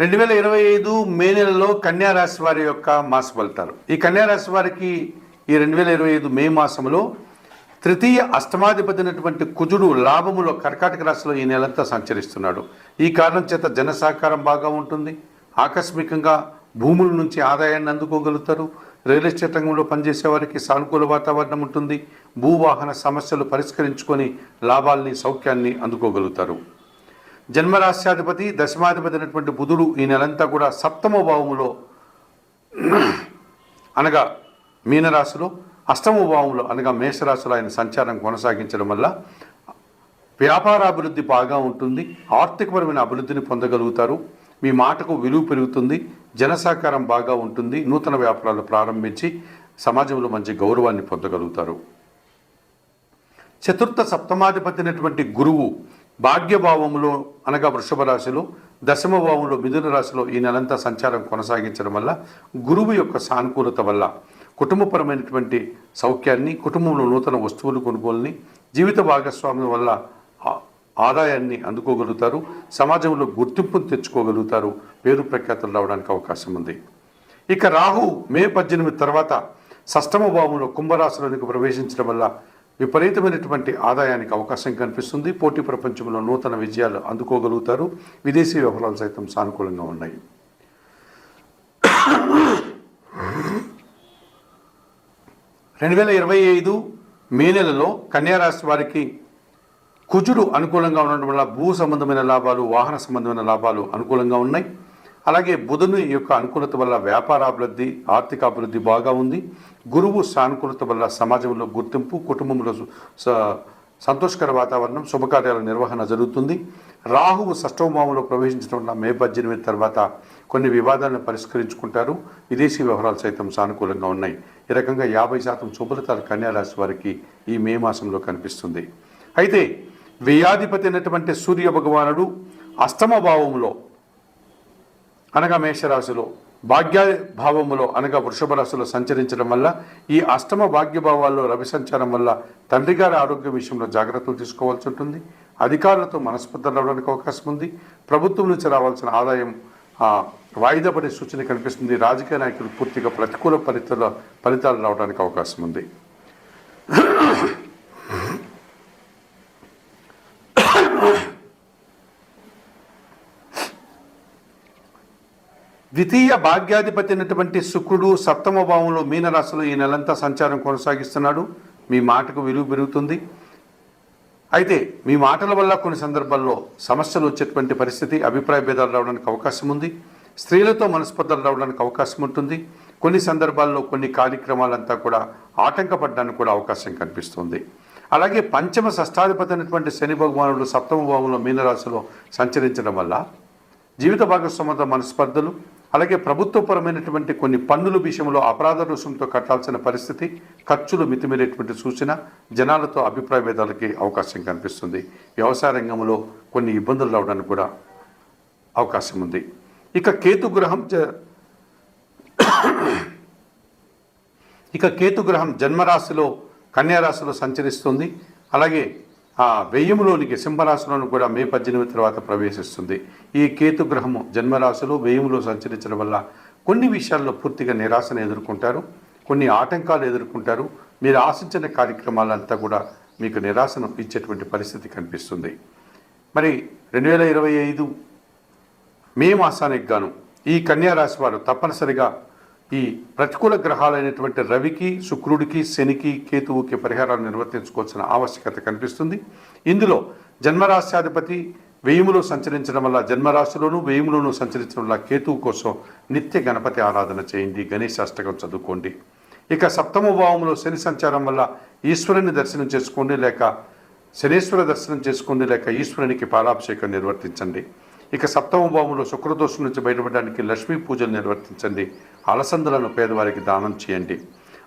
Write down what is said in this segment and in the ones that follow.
రెండు వేల ఇరవై ఐదు మే నెలలో కన్యారాశి వారి యొక్క మాస ఫలితాలు. ఈ కన్యారాశి వారికి ఈ రెండు వేల ఇరవై ఐదు మే మాసంలో తృతీయ అష్టమాధిపతి అయినటువంటి కుజుడు లాభములో కర్కాటక రాశిలో ఈ నెలంతా సంచరిస్తున్నాడు. ఈ కారణం చేత జన సహకారం బాగా ఉంటుంది. ఆకస్మికంగా భూముల నుంచి ఆదాయాన్ని అందుకోగలుగుతారు. రియల్ ఎస్టేట్ రంగంలో పనిచేసే వారికి సానుకూల వాతావరణం ఉంటుంది. భూవాహన సమస్యలు పరిష్కరించుకొని లాభాల్ని సౌఖ్యాన్ని అందుకోగలుగుతారు. జన్మరాశ్యాధిపతి దశమాధిపతి అయినటువంటి బుధుడు ఈ నెలంతా కూడా సప్తమ భావములో అనగా మీనరాశిలో అష్టమ భావంలో అనగా మేషరాశిలో ఆయన సంచారం కొనసాగించడం వల్ల వ్యాపారాభివృద్ధి బాగా ఉంటుంది ఆర్థికపరమైన అభివృద్ధిని పొందగలుగుతారు మీ మాటకు విలువ పెరుగుతుంది జనసహకారం బాగా ఉంటుంది నూతన వ్యాపారాలు ప్రారంభించి సమాజంలో మంచి గౌరవాన్ని పొందగలుగుతారు. చతుర్థ సప్తమాధిపతి అయినటువంటి గురువు భాగ్యభావంలో అనగా వృషభ రాశిలో దశమ భావంలో మిథున రాశిలో ఈ నెలంతా సంచారం కొనసాగించడం వల్ల గురువు యొక్క సానుకూలత వల్ల కుటుంబపరమైనటువంటి సౌఖ్యాన్ని కుటుంబంలో నూతన వస్తువులు కొనుగోలుని జీవిత భాగస్వామ్యం వల్ల ఆదాయాన్ని అందుకోగలుగుతారు సమాజంలో గుర్తింపును తెచ్చుకోగలుగుతారు పేరు ప్రఖ్యాతులు రావడానికి అవకాశం ఉంది. ఇక రాహు మే పద్దెనిమిది తర్వాత షష్టమ భావంలో కుంభరాశిలోనికి ప్రవేశించడం వల్ల విపరీతమైనటువంటి ఆదాయానికి అవకాశం కనిపిస్తుంది. పోటీ ప్రపంచంలో నూతన విజయాలు అందుకోగలుగుతారు. విదేశీ వ్యవహారాలు సైతం సానుకూలంగా ఉన్నాయి. రెండు వేల ఇరవై ఐదు మే నెలలో కన్యారాశి వారికి కుజుడు అనుకూలంగా ఉండడం వల్ల భూ సంబంధమైన లాభాలు వాహన సంబంధమైన లాభాలు అనుకూలంగా ఉన్నాయి. అలాగే బుధుని యొక్క అనుకూలత వల్ల వ్యాపారాభివృద్ధి ఆర్థిక అభివృద్ధి బాగా ఉంది. గురువు సానుకూలత వల్ల సమాజంలో గుర్తింపు కుటుంబంలో సు- స- సంతోషకర వాతావరణం శుభకార్యాల నిర్వహణ జరుగుతుంది. రాహువు షష్టభావంలో ప్రవేశించడం వల్ల మే పద్దెనిమిది తర్వాత కొన్ని వివాదాలను పరిష్కరించుకుంటారు. విదేశీ వ్యవహారాలు సైతం సానుకూలంగా ఉన్నాయి. ఈ రకంగా యాభై శాతం శుభలతాలు కన్యారాశి వారికి ఈ మే మాసంలో కనిపిస్తుంది. అయితే వ్యయాధిపతి అయినటువంటి సూర్య భగవానుడు అష్టమ భావంలో అనగా మేషరాశిలో భాగ్యభావములో అనగా వృషభ రాశిలో సంచరించడం వల్ల ఈ అష్టమ భాగ్యభావాల్లో రవి సంచారం వల్ల తండ్రి గారి ఆరోగ్య విషయంలో జాగ్రత్తలు తీసుకోవాల్సి ఉంటుంది. అధికారులతో మనస్పర్ధలు రావడానికి అవకాశం ఉంది. ప్రభుత్వం నుంచి రావాల్సిన ఆదాయం వాయిదా పడే సూచన కనిపిస్తుంది. రాజకీయ నాయకులు పూర్తిగా ప్రతికూల ఫలితాల ఫలితాలు రావడానికి అవకాశం ఉంది. ద్వితీయ భాగ్యాధిపతి అయినటువంటి శుక్రుడు సప్తమ భావంలో మీనరాశిలో ఈ నెలంతా సంచారం కొనసాగిస్తున్నాడు. మీ మాటకు విలువ పెరుగుతుంది. అయితే మీ మాటల వల్ల కొన్ని సందర్భాల్లో సమస్యలు వచ్చేటువంటి పరిస్థితి అభిప్రాయ భేదాలు రావడానికి అవకాశం ఉంది. స్త్రీలతో మనస్పర్ధలు రావడానికి అవకాశం ఉంటుంది. కొన్ని సందర్భాల్లో కొన్ని కార్యక్రమాలంతా కూడా ఆటంకపడడానికి కూడా అవకాశం కనిపిస్తుంది. అలాగే పంచమ షష్టాధిపతి అయినటువంటి శని భగవానుడు సప్తమ భావంలో మీనరాశిలో సంచరించడం వల్ల జీవిత భాగస్వామ్యత మనస్పర్ధలు అలాగే ప్రభుత్వపరమైనటువంటి కొన్ని పన్నుల విషయంలో అపరాధ రుసుంతో కట్టాల్సిన పరిస్థితి ఖర్చులు మితిమీరేటువంటి సూచన జనాలతో అభిప్రాయ భేదాలకి అవకాశం కనిపిస్తుంది. వ్యవసాయ రంగంలో కొన్ని ఇబ్బందులు రావడానికి కూడా అవకాశం ఉంది. ఇక కేతు గ్రహం జ- ఇక కేతు గ్రహం జన్మరాశిలో కన్యారాశిలో సంచరిస్తుంది. అలాగే ఆ వ్యయములోనికి సింహరాశిలోని కూడా మే పద్దెనిమిది తర్వాత ప్రవేశిస్తుంది. ఈ కేతు గ్రహము జన్మరాశిలో వ్యయములో సంచరించడం వల్ల కొన్ని విషయాల్లో పూర్తిగా నిరాశను ఎదుర్కొంటారు కొన్ని ఆటంకాలు ఎదుర్కొంటారు. మీరు ఆశించిన కార్యక్రమాలంతా కూడా మీకు నిరాశను ఇచ్చేటువంటి పరిస్థితి కనిపిస్తుంది. మరి రెండు వేల ఇరవై ఐదు మే మాసానికి గాను ఈ కన్యారాశి వారు తప్పనిసరిగా ఈ ప్రతికూల గ్రహాలైనటువంటి రవికి శుక్రుడికి శనికి కేతువుకి పరిహారాలు నిర్వర్తించుకోవాల్సిన ఆవశ్యకత కనిపిస్తుంది. ఇందులో జన్మరాశ్యాధిపతి వేయములో సంచరించడం వల్ల జన్మరాశిలోను వేయములోను సంచరించడం వల్ల కేతువు కోసం నిత్య గణపతి ఆరాధన చేయండి గణేష్ అష్టకం చదువుకోండి. ఇక సప్తమ భావంలో శని సంచారం వల్ల ఈశ్వరుని దర్శనం చేసుకోండి లేక శనీశ్వర దర్శనం చేసుకోండి లేక ఈశ్వరునికి పాలాభిషేకం నిర్వర్తించండి. ఇక సప్తమ భావంలో శుక్రదోషం నుంచి బయటపడడానికి లక్ష్మీ పూజలు నిర్వర్తించండి. అలసందలను పేదవారికి దానం చేయండి.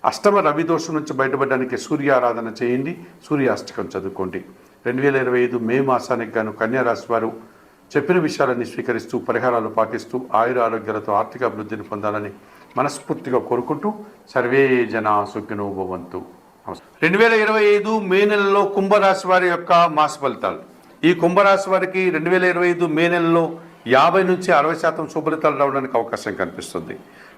అష్టమ రవి దోషం నుంచి బయటపడడానికి సూర్య ఆరాధన చేయండి. సూర్యాష్టకం చదువుకోండి. రెండు వేల ఇరవై ఐదు మే మాసానికి గాను కన్యారాశి వారు చెప్పిన విషయాలన్నీ స్వీకరిస్తూ పరిహారాలు పాటిస్తూ ఆయుర ఆరోగ్యాలతో ఆర్థిక అభివృద్ధిని పొందాలని మనస్ఫూర్తిగా కోరుకుంటూ సర్వే జన సుఖినో భవంతు. రెండు వేల ఇరవై ఐదు మే నెలలో కుంభరాశి వారి యొక్క మాస ఫలితాలు. ఈ కుంభరాశి వారికి రెండు వేల ఇరవై ఐదు మే నెలలో యాభై నుంచి అరవై శాతం శుభలితాలు రావడానికి అవకాశం కనిపిస్తుంది.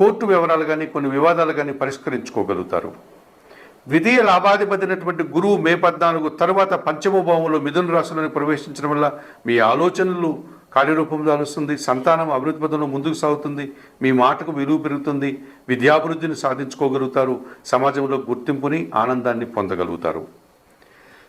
కోర్టు వివరాలు కానీ కొన్ని వివాదాలు కానీ పరిష్కరించుకోగలుగుతారు. ద్వితీయ లాభాధిపతి అయినటువంటి గురువు మే పద్నాలుగు తరువాత పంచమ భావంలో మిథున రాశులను ప్రవేశించడం వల్ల మీ ఆలోచనలు కార్యరూపం దాలుస్తుంది సంతానం అభివృద్ధి పదంలో ముందుకు సాగుతుంది మీ మాటకు విలువ పెరుగుతుంది విద్యాభివృద్ధిని సాధించుకోగలుగుతారు సమాజంలో గుర్తింపుని ఆనందాన్ని పొందగలుగుతారు.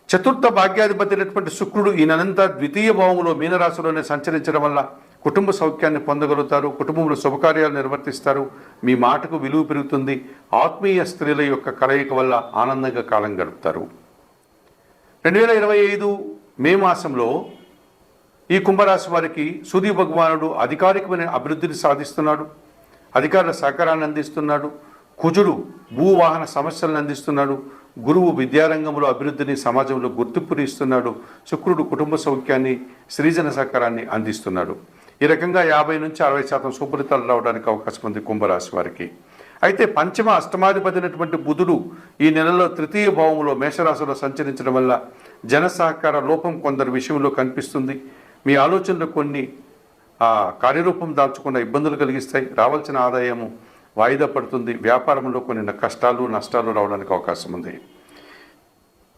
చతుర్థ భాగ్యాధిపతి అయినటువంటి శుక్రుడు ఈ నెలంతా ద్వితీయ భావంలో మీనరాశిలోనే సంచరించడం వల్ల కుటుంబ సౌఖ్యాన్ని పొందగలుగుతారు కుటుంబంలో శుభకార్యాలు నిర్వర్తిస్తారు. మీ మాటకు విలువ పెరుగుతుంది. ఆత్మీయ స్త్రీల యొక్క కలయిక వల్ల ఆనందంగా కాలం గడుపుతారు. రెండు వేల ఇరవై ఐదు మే మాసంలో ఈ కుంభరాశి వారికి సూర్య భగవానుడు అధికారికమైన అభివృద్ధిని సాధిస్తున్నాడు. అధికారుల సహకారాన్ని అందిస్తున్నాడు. కుజుడు భూవాహన సమస్యలను అందిస్తున్నాడు. గురువు విద్యారంగంలో అభివృద్ధిని సమాజంలో గుర్తింపుని ఇస్తున్నాడు. శుక్రుడు కుటుంబ సౌఖ్యాన్ని సృజన సహకారాన్ని అందిస్తున్నాడు. ఈ రకంగా యాభై నుంచి అరవై శాతం శుభ్రతలు రావడానికి అవకాశం ఉంది కుంభరాశి వారికి. అయితే పంచమ అష్టమాధిపతినటువంటి బుధుడు ఈ నెలలో తృతీయ భావంలో మేషరాశిలో సంచరించడం వల్ల జన సహకార లోపం కొందరి విషయంలో కనిపిస్తుంది. మీ ఆలోచనలు కొన్ని కార్యరూపం దాల్చుకున్న ఇబ్బందులు కలిగిస్తాయి. రావాల్సిన ఆదాయము వాయిదా పడుతుంది. వ్యాపారంలో కొన్ని కష్టాలు నష్టాలు రావడానికి అవకాశం ఉంది.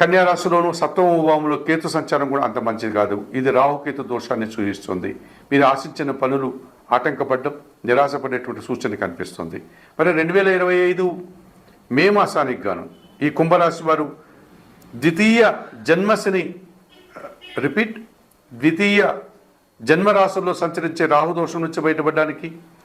కన్యారాశిలోను సప్తమ భావంలో కేతు సంచారం కూడా అంత మంచిది కాదు. ఇది రాహుకేతు దోషాన్ని సూచిస్తుంది. మీరు ఆశించిన పనులు ఆటంకపడడం నిరాశపడేటువంటి సూచన కనిపిస్తుంది. మరి రెండు వేల ఇరవై ఐదు మే మాసానికి గాను ఈ కుంభరాశి వారు ద్వితీయ జన్మశని రిపీట్ ద్వితీయ జన్మరాశుల్లో సంచరించే రాహు దోషం నుంచి బయటపడడానికి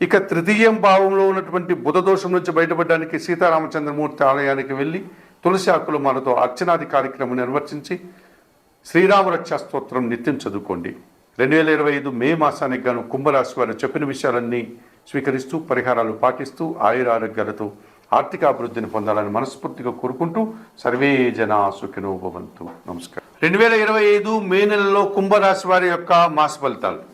ఇక తృతీయం భావంలో ఉన్నటువంటి బుధ దోషం నుంచి బయటపడడానికి సీతారామచంద్రమూర్తి ఆలయానికి వెళ్ళి తులసి ఆకులు మాలతో అర్చనాది కార్యక్రమం నిర్వర్తించి శ్రీరామరక్షా స్తోత్రం నిత్యం చదువుకోండి. రెండు వేల ఇరవై ఐదు మే మాసానికి గాను కుంభరాశి వారు చెప్పిన విషయాలన్నీ స్వీకరిస్తూ పరిహారాలు పాటిస్తూ ఆయుర ఆరోగ్యాలతో ఆర్థికాభివృద్ధిని పొందాలని మనస్ఫూర్తిగా కోరుకుంటూ సర్వే జన సుఖినో భవంతు. నమస్కారం. రెండు వేల ఇరవై ఐదు మే నెలలో కుంభరాశి వారి యొక్క మాస ఫలితాలు.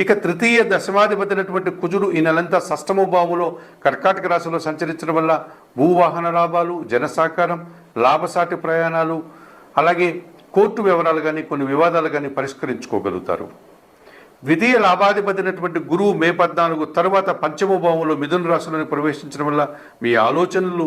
ఇక తృతీయ దశమాధిపతి అయినటువంటి కుజుడు ఈ నెలంతా షష్టమ భావంలో కర్కాటక రాశిలో సంచరించడం వల్ల భూవాహన లాభాలు జనసాకారం లాభసాటి ప్రయాణాలు అలాగే కోర్టు వివరాలు కానీ కొన్ని వివాదాలు కానీ పరిష్కరించుకోగలుగుతారు. ద్వితీయ లాభాధిపతి అయినటువంటి గురువు మే పద్నాలుగు తరువాత పంచమ భావంలో మిథున రాశిలోని ప్రవేశించడం వల్ల మీ ఆలోచనలు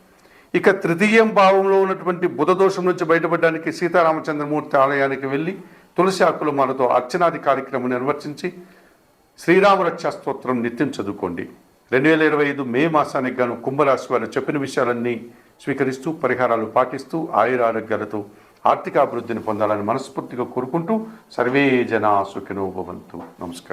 ఇక తృతీయం భావంలో ఉన్నటువంటి బుధ దోషం నుంచి బయటపడడానికి సీతారామచంద్రమూర్తి ఆలయానికి వెళ్ళి తులసి ఆకులు మనతో అర్చనాది కార్యక్రమం నిర్వర్తించి శ్రీరామరక్షా స్తోత్రం నిత్యం చదువుకోండి. రెండు వేల ఇరవై ఐదు మే మాసానికి గాను కుంభరాశి వారు చెప్పిన విషయాలన్నీ స్వీకరిస్తూ పరిహారాలు పాటిస్తూ ఆయురారోగ్యాలతో ఆర్థిక అభివృద్ధిని పొందాలని మనస్ఫూర్తిగా కోరుకుంటూ సర్వే జనా సుఖినోభవంతు నమస్కారం.